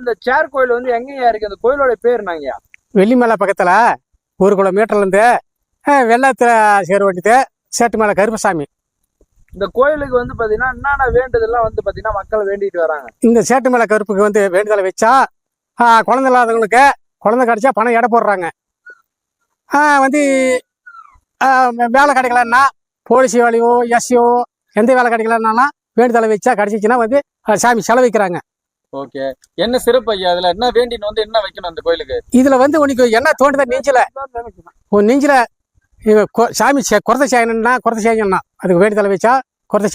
இந்த சேர் கோயில் வந்து எங்கேயா இருக்கு? அந்த கோயிலோட பேர் என்னங்கய்யா? வெள்ளிமலை பக்கத்தில் ஒரு கிலோமீட்டர்லேருந்து வெள்ளத்தில் சேர வேண்டியது சேட்டு மேலே கருப்பசாமி. இந்த கோயிலுக்கு வந்து பாத்தீங்கன்னா என்னென்ன வேண்டுதல்லாம் வந்து பாத்தீங்கன்னா மக்கள் வேண்டிட்டு வராங்க? இந்த சேட்டு மேலே கருப்புக்கு வந்து வேண்டுதலை வச்சா குழந்தை இல்லாதவங்களுக்கு குழந்தை கிடைச்சா பணம் எடை போடுறாங்க. வந்து வேலை கிடைக்கலன்னா போலீஸ் வேலையோ எஸ்சியோ எந்த வேலை கிடைக்கலன்னாலும் வேண்டுதலை வச்சா கிடைச்சிச்சுன்னா வந்து சாமி செலவிக்கிறாங்க ஓகே. என்ன சிறப்பு ஐயா அதுல என்ன வேண்டின்னு வந்து என்ன வைக்கணும் அந்த கோயிலுக்கு? இதுல வந்து உனக்கு என்ன தோண்டுதா நெஞ்சில. உன் நெஞ்சில சாமி குறத்தை செய்யணும்னா குறத்தை செஞ்சிடணும் அதுக்கு வேண்டுதலை வச்சா குறத்தை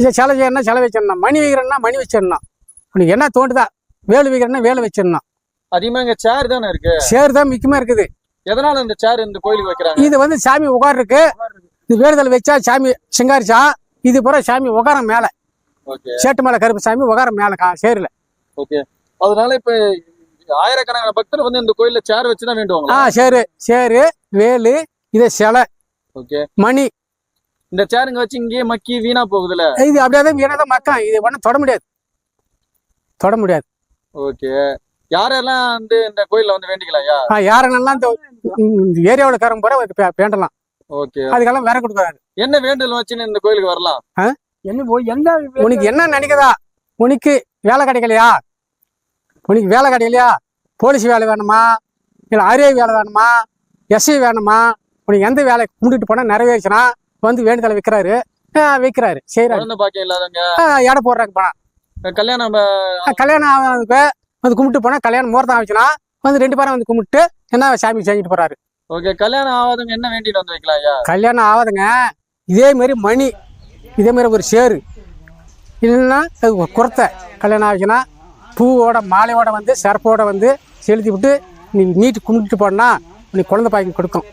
இது சிலை செய்யணும்னா சிலை வச்சிடணும். மணி வைக்கிறேன்னா மணி வச்சிடணும். உனக்கு என்ன தோண்டுதா வேலு வைக்கிறேன்னா வேலு வச்சிடணும். அதிகமா இங்க சேர் தானே இருக்கு? சேர் தான் மிக்கமா இருக்குது. எதனால இந்த சேர் இந்த கோயிலுக்கு வைக்கிறாங்க? இது வந்து சாமி உட்காருக்கு இது வேண்டுதல் வச்சா சாமி சிங்காரிச்சா இது பூரா சாமி உகாரம் மேல. ஓகே சேட்டு மேல கருப்பு சாமி உகாரம் மேல சேருல. ஓகே அதனால இப்ப ஆயிரக்கணக்கான பக்தர் வந்து இந்த கோயில்ல சேர் வச்சுதான் ஆ வேண்டுவாங்களா சேரு சேரு வேலு இது சிலை ஓகே மணி. இந்த சேருங்க வச்சு இங்கேயே மக்கி வீணா போகுதுல? இது அப்படியே தான் வீணாதான் மக்கா இது ஒன்றும் தொட முடியாது. தொட முடியாது. ஓகே யாரெல்லாம் வந்து இந்த கோயில்ல வந்து வேண்டிக்கலாம் ஆ, யாருங்கெல்லாம் இந்த ஏரியாவில் இருக்கிறவங்க பூரா அதுக்கு பே- வேண்டலாம் ஓகே அதுக்கெல்லாம் வேற கொடுக்காது என்ன வேண்டுதல் வச்சுன்னு இந்த கோயிலுக்கு வரலாம்? என்ன போய் எந்த உனக்கு என்ன நினைக்குதா? உனக்கு வேலை கிடைக்கலையா? உனக்கு வேலை கிடைக்கலையா? போலீஸ் வேலை வேணுமா? இல்லை ஆர்ஐ வேலை வேணுமா? எஸ்ஐ வேணுமா? உனக்கு எந்த வேலை கும்பிட்டுட்டு போனால் நிறைவேறுச்சுன்னா வந்து வேண்டுதலை விற்கிறாரு விற்கிறாரு செய்கிறாரு குழந்தை பாக்கியம் இல்லாதவங்க. எடை போடுறாங்க பணம் கல்யாணம் கல்யாணம் ஆனதுக்கு வந்து கும்பிட்டு போனால் கல்யாணம் முகூர்த்தம் ஆச்சுன்னா வந்து ரெண்டு பேரும் வந்து கும்பிட்டு என்ன சாமி செஞ்சுட்டு போறாரு. ஓகே கல்யாணம் ஆகாதவங்க என்ன வேண்டிட்டு வந்து வைக்கலாம் கல்யாணம் ஆகாதுங்க. இதே மாதிரி மணி இதே மாதிரி ஒரு சேரு. இல்லைன்னா அது குரத்தை குறத்தை கல்யாணம் ஆகினா பூவோட மாலையோட வந்து சிறப்போட வந்து செலுத்தி விட்டு நீ நீட்டு கும்பிட்டு போனால் நீ குழந்தை பாய்க்கு கொடுக்கும்.